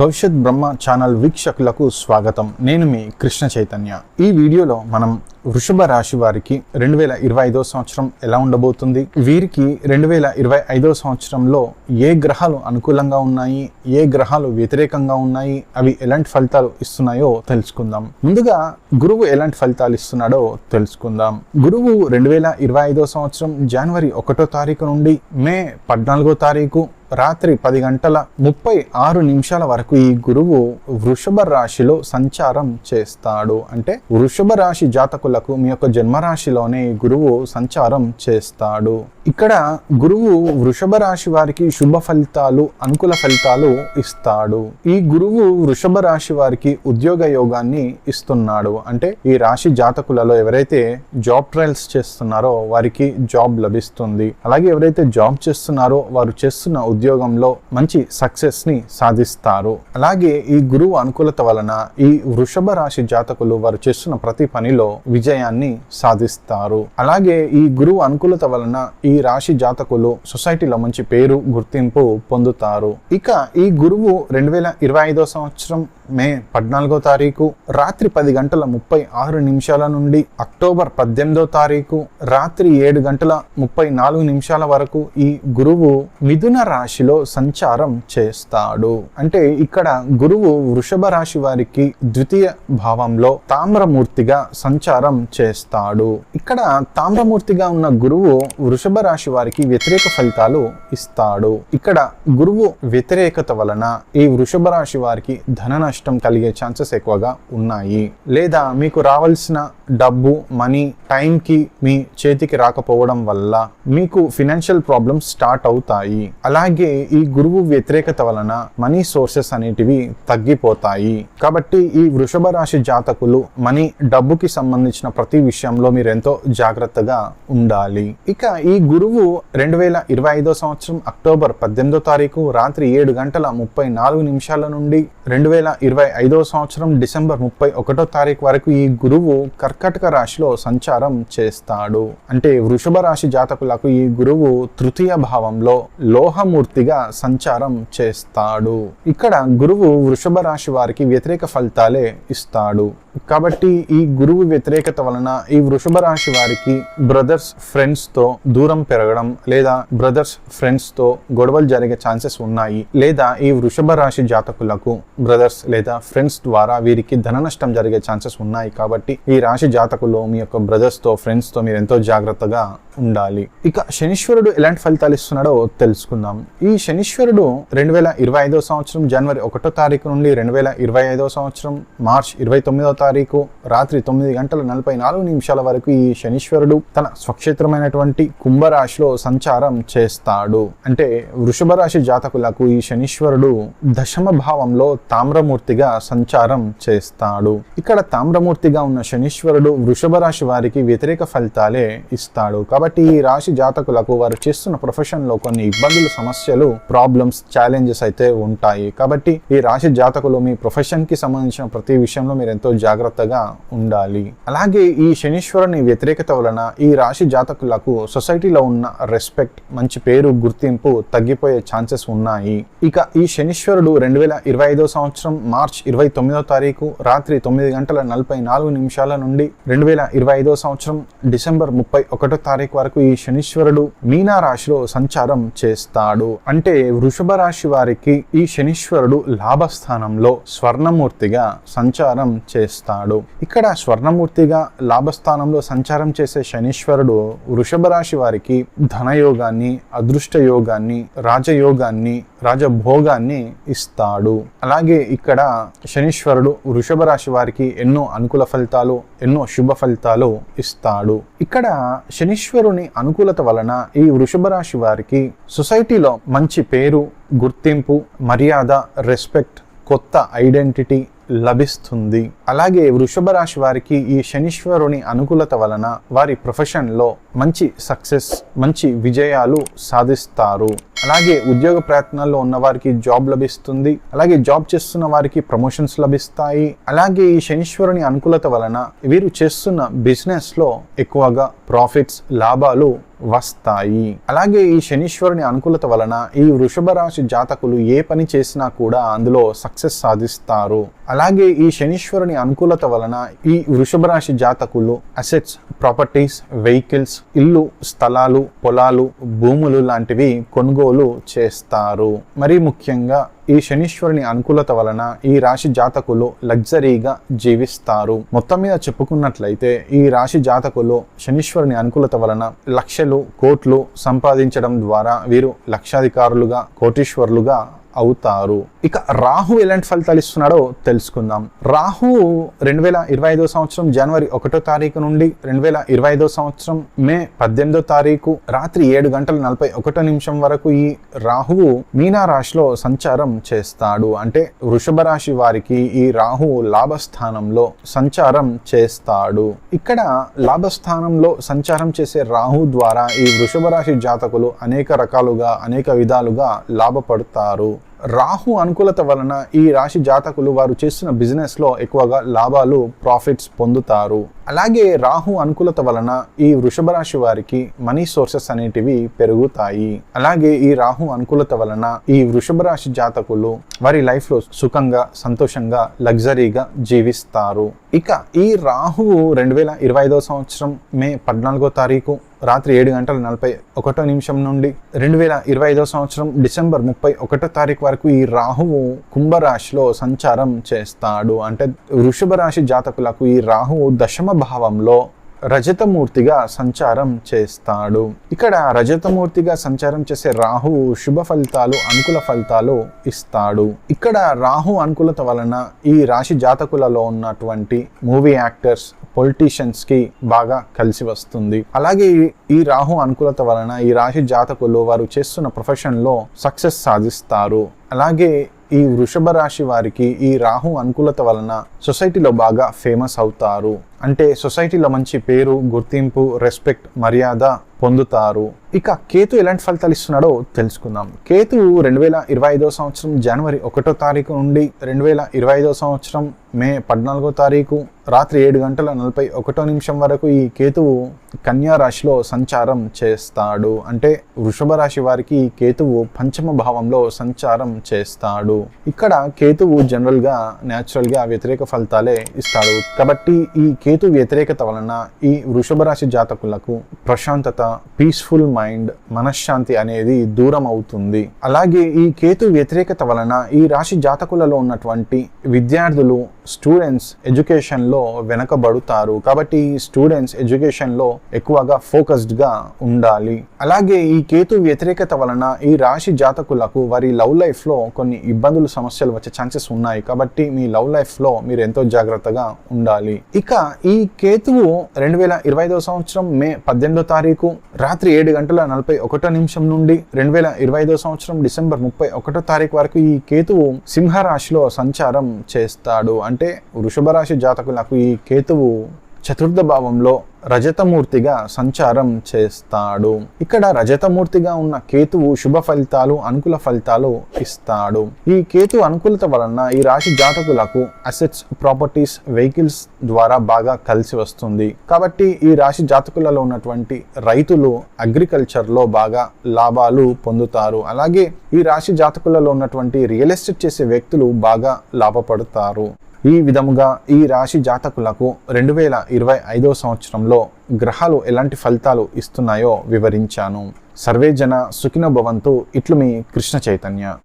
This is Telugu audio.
భవిష్యత్ బ్రహ్మ ఛానల్ వీక్షకులకు స్వాగతం. నేను మీ కృష్ణ చైతన్య. ఈ వీడియోలో మనం వృషభ రాశి వారికి రెండు వేల ఇరవై ఐదో సంవత్సరం ఎలా ఉండబోతుంది? వీరికి రెండు వేల ఇరవై ఐదో సంవత్సరంలో ఏ గ్రహాలు అనుకూలంగా ఉన్నాయి? ఏ గ్రహాలు వ్యతిరేకంగా ఉన్నాయి? అవి ఎలాంటి ఫలితాలు ఇస్తున్నాయో తెలుసుకుందాం. ముందుగా గురువు ఎలాంటి ఫలితాలు ఇస్తున్నాడో తెలుసుకుందాం. గురువు రెండు వేల ఇరవై ఐదో సంవత్సరం జనవరి ఒకటో తారీఖు నుండి మే పద్నాలుగో తారీఖు రాత్రి పది గంటల ముప్పై ఆరు నిమిషాల వరకు ఈ గురువు వృషభ రాశిలో సంచారం చేస్తాడు. అంటే వృషభ రాశి జాతకులకు మీ యొక్క జన్మరాశిలోనే ఈ గురువు సంచారం చేస్తాడు. ఇక్కడ గురువు వృషభ రాశి వారికి శుభ ఫలితాలు అనుకూల ఫలితాలు ఇస్తాడు. ఈ గురువు వృషభ రాశి వారికి ఉద్యోగ యోగాన్ని ఇస్తున్నాడు. అంటే ఈ రాశి జాతకులలో ఎవరైతే జాబ్ ట్రయల్స్ చేస్తున్నారో వారికి జాబ్ లభిస్తుంది. అలాగే ఎవరైతే జాబ్ చేస్తున్నారో వారు చేస్తున్న ఉద్యోగంలో మంచి సక్సెస్ని సాధిస్తారు. అలాగే ఈ గురువు అనుకూలత వలన ఈ వృషభ రాశి జాతకులు వారు చేస్తున్న ప్రతి పనిలో విజయాన్ని సాధిస్తారు. అలాగే ఈ గురువు అనుకూలత వలన ఈ రాశి జాతకులు సొసైటీలో మంచి పేరు గుర్తింపు పొందుతారు. ఇక ఈ గురువు రెండు వేల ఇరవై ఐదో సంవత్సరం మే పద్నాలుగో తారీఖు రాత్రి పది గంటల ముప్పై ఆరు నిమిషాల నుండి అక్టోబర్ పద్దెనిమిదో తారీఖు రాత్రి ఏడు గంటల ముప్పై నాలుగు నిమిషాల వరకు ఈ గురువు మిథున రాశిలో సంచారం చేస్తాడు. అంటే ఇక్కడ గురువు వృషభ రాశి వారికి ద్వితీయ భావంలో తామ్రమూర్తిగా సంచారం చేస్తాడు. ఇక్కడ తామ్రమూర్తిగా ఉన్న గురువు వృషభ రాశి వారికి వ్యతిరేక ఫలితాలు ఇస్తాడు. ఇక్కడ గురువు వ్యతిరేకత వలన ఈ వృషభ రాశి వారికి ధన నష్టం కలిగే ఛాన్సెస్ ఎక్కువగా ఉన్నాయి. లేదా మీకు రావాల్సిన డబ్బు మనీ టైంకి మీ చేతికి రాకపోవడం వల్ల మీకు ఫినాన్షియల్ ప్రాబ్లమ్స్ స్టార్ట్ అవుతాయి. అలాగే ఈ గురువు వ్యతిరేకత వలన మనీ సోర్సెస్ అనేటివి తగ్గిపోతాయి. కాబట్టి ఈ వృషభ రాశి జాతకులు మనీ డబ్బుకి సంబంధించిన ప్రతి విషయంలో మీరు ఎంతో జాగ్రత్తగా ఉండాలి. ఇక ఈ గురువు రెండు వేల ఇరవై ఐదో సంవత్సరం అక్టోబర్ పద్దెనిమిదో తారీఖు రాత్రి ఏడు గంటల ముప్పై నాలుగు నిమిషాల నుండి రెండు వేల ఇరవై ఐదో సంవత్సరం డిసెంబర్ ముప్పై ఒకటో తారీఖు వరకు ఈ గురువు కర్కటక రాశిలో సంచారం చేస్తాడు. అంటే వృషభ రాశి జాతకులకు ఈ గురువు తృతీయ భావంలో లోహమూర్తిగా సంచారం చేస్తాడు. ఇక్కడ గురువు వృషభ రాశి వారికి వ్యతిరేక ఫలితాలే ఇస్తాడు. కాబట్టి ఈ గురువు వ్యతిరేకత వలన ఈ వృషభ రాశి వారికి బ్రదర్స్ ఫ్రెండ్స్తో దూరం పెరగడం లేదా బ్రదర్స్ ఫ్రెండ్స్తో గొడవలు జరిగే ఛాన్సెస్ ఉన్నాయి లేదా ఈ వృషభ రాశి జాతకులకు బ్రదర్స్ లేదా ఫ్రెండ్స్ ద్వారా వీరికి ధన నష్టం జరిగే ఛాన్సెస్ ఉన్నాయి కాబట్టి ఈ రాశి జాతకులు మీ యొక్క బ్రదర్స్తో ఫ్రెండ్స్తో మీరు ఎంతో జాగ్రత్తగా ఉండాలి. ఇక శనీశ్వరుడు ఎలాంటి ఫలితాలు ఇస్తున్నాడో తెలుసుకుందాం. ఈ శనీశ్వరుడు రెండు వేల ఇరవై ఐదో సంవత్సరం జనవరి ఒకటో తారీఖు నుండి రెండు వేల ఇరవై ఐదో సంవత్సరం మార్చ్ ఇరవై తొమ్మిదో తారీఖు రాత్రి తొమ్మిది గంటల నలభై నాలుగు నిమిషాల వరకు ఈ శనీశ్వరుడు తన స్వక్షేత్రమైనటువంటి కుంభరాశిలో సంచారం చేస్తాడు. అంటే వృషభ రాశి జాతకులకు ఈ శనీశ్వరుడు దశమ భావంలో తామ్రమూర్తిగా సంచారం చేస్తాడు. ఇక్కడ తామ్రమూర్తిగా ఉన్న శనీశ్వరుడు వృషభ రాశి వారికి వ్యతిరేక ఫలితాలే ఇస్తాడు. కాబట్టి ఈ రాశి జాతకులకు వారు చేస్తున్న ప్రొఫెషన్లో కొన్ని ఇబ్బందులు సమస్యలు ప్రాబ్లమ్స్ ఛాలెంజెస్ అయితే ఉంటాయి. కాబట్టి ఈ రాశి జాతకులు మీ ప్రొఫెషన్కి సంబంధించిన ప్రతి విషయంలో మీరు ఎంతో జాగ్రత్తగా ఉండాలి. అలాగే ఈ శనీశ్వరుని వ్యతిరేకత వలన ఈ రాశి జాతకులకు సొసైటీలో ఉన్న రెస్పెక్ట్ మంచి పేరు గుర్తింపు తగ్గిపోయే ఛాన్సెస్ ఉన్నాయి. ఇక ఈ శనీశ్వరుడు రెండు వేల ఇరవై ఐదో సంవత్సరం మార్చ్ ఇరవై తొమ్మిదో తారీఖు రాత్రి తొమ్మిది గంటల నలభై నాలుగు నిమిషాల నుండి రెండు వేల ఇరవై ఐదో సంవత్సరం డిసెంబర్ ముప్పై ఒకటో తారీఖు వరకు ఈ శనీశ్వరుడు మీనా రాశిలో సంచారం చేస్తాడు. అంటే వృషభ రాశి వారికి ఈ శనీశ్వరుడు లాభస్థానంలో స్వర్ణమూర్తిగా సంచారం చేస్తాడు. ఇక్కడ స్వర్ణమూర్తిగా లాభస్థానంలో సంచారం చేసే శనీశ్వరుడు వృషభ రాశి వారికి ధనయోగాన్ని అదృష్ట యోగాన్ని రాజయోగాన్ని రాజభోగాన్ని ఇస్తాడు. అలాగే ఇక్కడ శనీశ్వరుడు వృషభ రాశి వారికి ఎన్నో అనుకూల ఫలితాలు ఎన్నో శుభ ఫలితాలు ఇస్తాడు. ఇక్కడ శనీశ్వరుని అనుకూలత వలన ఈ వృషభ రాశి వారికి సొసైటీలో మంచి పేరు గుర్తింపు మర్యాద రెస్పెక్ట్ కొత్త ఐడెంటిటీ లభిస్తుంది. అలాగే వృషభ రాశి వారికి ఈ శనీశ్వరుని అనుకూలత వలన వారి ప్రొఫెషన్లో మంచి సక్సెస్ మంచి విజయాలు సాధిస్తారు. అలాగే ఉద్యోగ ప్రయత్నాల్లో ఉన్న వారికి జాబ్ లభిస్తుంది. అలాగే జాబ్ చేస్తున్న వారికి ప్రమోషన్స్ లభిస్తాయి. అలాగే ఈ శనీశ్వరుని అనుకూలత వలన వీరు చేస్తున్న బిజినెస్లో ఎక్కువగా ప్రాఫిట్స్ లాభాలు వస్తాయి. అలాగే ఈ శనీశ్వరుని అనుకూలత వలన ఈ వృషభ రాశి జాతకులు ఏ పని చేసినా కూడా అందులో సక్సెస్ సాధిస్తారు. అలాగే ఈ శనీశ్వరుని అనుకూలత వలన ఈ వృషభ రాశి జాతకులు అసెట్స్ ప్రాపర్టీస్ వెహికల్స్ ఇల్లు స్థలాలు పొలాలు భూములు లాంటివి కొనుగోలు చేస్తారు. మరీ ముఖ్యంగా ఈ శనీశ్వరుని అనుకూలత వలన ఈ రాశి జాతకులు లగ్జరీగా జీవిస్తారు. మొత్తం మీద చెప్పుకున్నట్లయితే ఈ రాశి జాతకులు శనీశ్వరుని అనుకూలత వలన లక్షలు కోట్లు సంపాదించడం ద్వారా వీరు లక్షాధికారులుగా కోటీశ్వరులుగా అవుతారు. ఇక రాహు ఎలాంటి ఫలితాలు ఇస్తున్నాడో తెలుసుకుందాం. రాహు రెండు వేల ఇరవై ఐదో సంవత్సరం జనవరి ఒకటో తారీఖు నుండి రెండు వేల ఇరవై ఐదో సంవత్సరం మే పద్దెనిమిదో తారీఖు రాత్రి ఏడు గంటల నలభై ఒకటో నిమిషం వరకు ఈ రాహువు మీనా రాశిలో సంచారం చేస్తాడు. అంటే వృషభ రాశి వారికి ఈ రాహువు లాభస్థానంలో సంచారం చేస్తాడు. ఇక్కడ లాభస్థానంలో సంచారం చేసే రాహు ద్వారా ఈ వృషభ రాశి జాతకులు అనేక రకాలుగా అనేక విధాలుగా లాభపడతారు. రాహు అనుకూలత వలన ఈ రాశి జాతకులు వారు చేస్తున్న బిజినెస్లో ఎక్కువగా లాభాలు ప్రాఫిట్స్ పొందుతారు. అలాగే రాహు అనుకూలత వలన ఈ వృషభ రాశి వారికి మనీ సోర్సెస్ అనేటివి పెరుగుతాయి. అలాగే ఈ రాహు అనుకూలత వలన ఈ వృషభ రాశి జాతకులు వారి లైఫ్లో సుఖంగా సంతోషంగా లగ్జరీగా జీవిస్తారు. ఇక ఈ రాహువు రెండు వేల ఇరవై ఐదో సంవత్సరం మే పద్నాలుగో తారీఖు రాత్రి ఏడు గంటల నలభై ఒకటో నిమిషం నుండి రెండు వేల ఇరవై ఐదో సంవత్సరం డిసెంబర్ ముప్పై ఒకటో తారీఖు వరకు ఈ రాహువు కుంభరాశిలో సంచారం చేస్తాడు. అంటే వృషభ రాశి జాతకులకు ఈ రాహువు దశమ భావంలో రజతమూర్తిగా సంచారం చేస్తాడు. ఇక్కడ రజతమూర్తిగా సంచారం చేసే రాహు శుభ ఫలితాలు అనుకూల ఫలితాలు ఇస్తాడు. ఇక్కడ రాహు అనుకూలత వలన ఈ రాశి జాతకులలో ఉన్నటువంటి మూవీ యాక్టర్స్ పొలిటీషియన్స్కి బాగా కలిసి వస్తుంది. అలాగే ఈ రాహు అనుకూలత వలన ఈ రాశి జాతకులు వారు చేస్తున్న ప్రొఫెషన్లో సక్సెస్ సాధిస్తారు. అలాగే ఈ వృషభ రాశి వారికి ఈ రాహు అనుకూలత వలన సొసైటీలో బాగా ఫేమస్ అవుతారు. అంటే సొసైటీలో మంచి పేరు గుర్తింపు రెస్పెక్ట్ మర్యాద పొందుతారు. ఇక కేతు ఎలాంటి ఫలితాలు ఇస్తున్నాడో తెలుసుకుందాం. కేతు రెండు వేల ఇరవై ఐదో సంవత్సరం జనవరి ఒకటో తారీఖు నుండి రెండు వేల ఇరవై ఐదో సంవత్సరం మే పద్నాలుగో తారీఖు రాత్రి ఏడు గంటల నలభై ఒకటో నిమిషం వరకు ఈ కేతువు కన్యా రాశిలో సంచారం చేస్తాడు. అంటే వృషభ రాశి వారికి ఈ కేతువు పంచమ భావంలో సంచారం చేస్తాడు. ఇక్కడ కేతువు జనరల్గా న్యాచురల్గా వ్యతిరేక ఫలితాలే ఇస్తాడు. కాబట్టి ఈ కేతు వ్యతిరేకత వలన ఈ వృషభ రాశి జాతకులకు ప్రశాంతత పీస్ఫుల్ మైండ్ మనశ్శాంతి అనేది దూరం అవుతుంది. అలాగే ఈ కేతు వ్యతిరేకత వలన ఈ రాశి జాతకులలో ఉన్నటువంటి విద్యార్థులు స్టూడెంట్స్ ఎడ్యుకేషన్లో వెనకబడుతారు. కాబట్టి స్టూడెంట్స్ ఎడ్యుకేషన్లో ఎక్కువగా ఫోకస్డ్గా ఉండాలి. అలాగే ఈ కేతు వ్యతిరేకత వలన ఈ రాశి జాతకులకు వారి లవ్ లైఫ్లో కొన్ని ఇబ్బందులు సమస్యలు వచ్చే ఛాన్సెస్ ఉన్నాయి. కాబట్టి మీ లవ్ లైఫ్లో మీరు ఎంతో జాగ్రత్తగా ఉండాలి. ఇక ఈ కేతువు రెండు వేల ఇరవై ఐదో సంవత్సరం మే పద్దెనిమిదో తారీఖు రాత్రి ఏడు గంటల నలభై ఒకటో నిమిషం నుండి రెండు వేల ఇరవై ఐదో సంవత్సరం డిసెంబర్ ముప్పై ఒకటో తారీఖు వరకు ఈ కేతువు సింహరాశిలో సంచారం చేస్తాడు. అంటే వృషభ రాశి జాతకులకు ఈ కేతువు చతుర్థ భావంలో రజతమూర్తిగా సంచారం చేస్తాడు. ఇక్కడ రజతమూర్తిగా ఉన్న కేతువు శుభ ఫలితాలు అనుకూల ఫలితాలు ఇస్తాడు. ఈ కేతు అనుకూలత వలన ఈ రాశి జాతకులకు అసెట్స్ ప్రాపర్టీస్ వెహికల్స్ ద్వారా బాగా కలిసి వస్తుంది. కాబట్టి ఈ రాశి జాతకులలో ఉన్నటువంటి రైతులు అగ్రికల్చర్లో బాగా లాభాలు పొందుతారు. అలాగే ఈ రాశి జాతకులలో ఉన్నటువంటి రియల్ ఎస్టేట్ చేసే వ్యక్తులు బాగా లాభపడతారు. ఈ విధముగా ఈ రాశి జాతకులకు రెండు వేల ఇరవై ఐదో సంవత్సరంలో గ్రహాలు ఎలాంటి ఫలితాలు ఇస్తున్నాయో వివరించాను. సర్వేజన సుఖిన సుఖినో భవంతు. ఇట్లు మీ కృష్ణ చైతన్య.